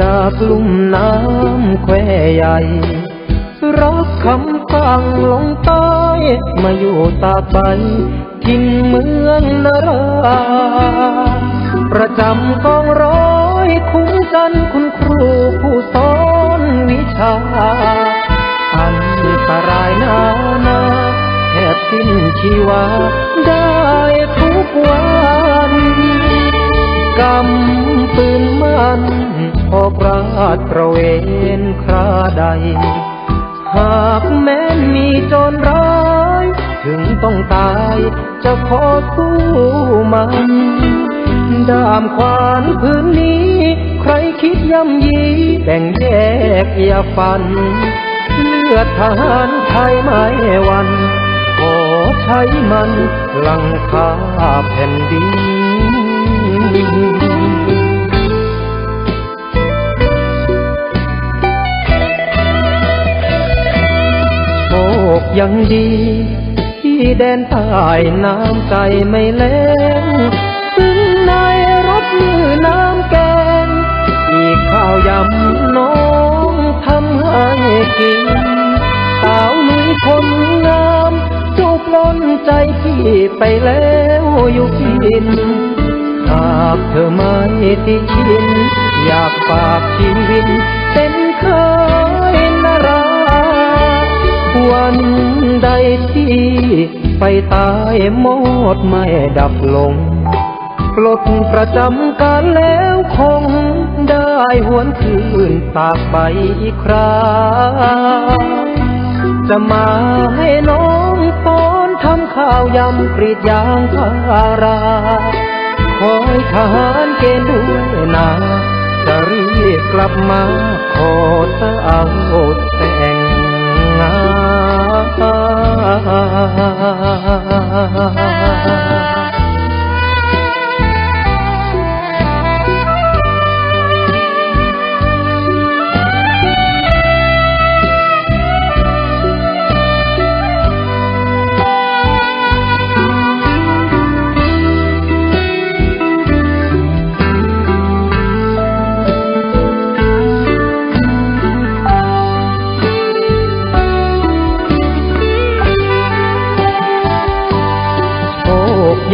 จากลุ่มน้ำแควใหญ่รักคำฟังลงใต้มาอยู่ตากใบกินเมืองนรา ประจำกองร้อยคุ้มกันคุณครูผู้สอนวิชา อันตรายนานาแทบสิ้นชีวา ได้ทุกวันกำปืนมัน ออกราดตระเวนคราใด หากแม้นมีโจรร้าย ถึงต้องตายจะขอสู้มันดามขวานพื้นนี้ ใครคิดย่ำยีแบ่งแยกอย่าฟัน เลือดทหารไทยไม่วัน ขอใช้มันหลังคาแผ่นดิน ยังดี ที่แดนใต้น้ำใจไม่แล้งซึ่งในรถมือน้ำแกงอีข้าวยำน้องทำให้กินสาวนุ่งคนงามจุกล้นใจพี่ไปแล้วอยู่กินหากเธอไม่ติชินอยากฝากชีวิตเป็นเคย ใดที่ไปตายหมดไม่ดับลง ปลดประจำการแล้วคงได้หวนคืนตากใบอีกคราจะมาให้น้องป้อนทำข้าวยำกรีดยางพาราคอยทหารเกณฑ์ด้วยนาจะรีบกลับมาขอสาวแต่ โ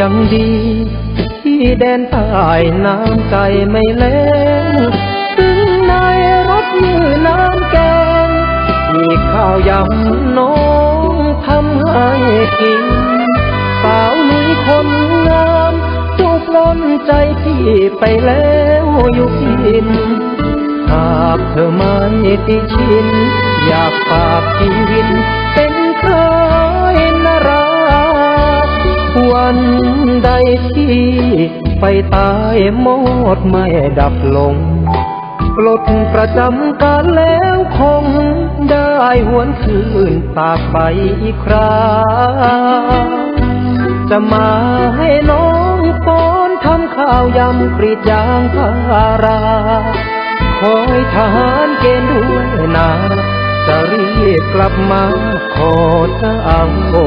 ยังดี ที่แดนใต้น้ำใจไม่แล้งซึ่งในรถมือน้ำแกง มีข้าวยำน้องทำให้กิน สาวนี้คนงามจุกล้นใจพี่ไปแล้วอยู่กิน หากเธอไม่ติชิน อยากฝากชีวิตเป็นเคยนาราวัน ที่ไปตายหมดไม่ดับลง ปลดประจำการแล้วคงได้หวนคืนตากใบอีกคราจะมาให้น้องป้อนทำข้าวยำกรีดยางพาราคอยทหารเกณฑ์ด้วยนาจะรีบกลับมาขอจะเอาแต่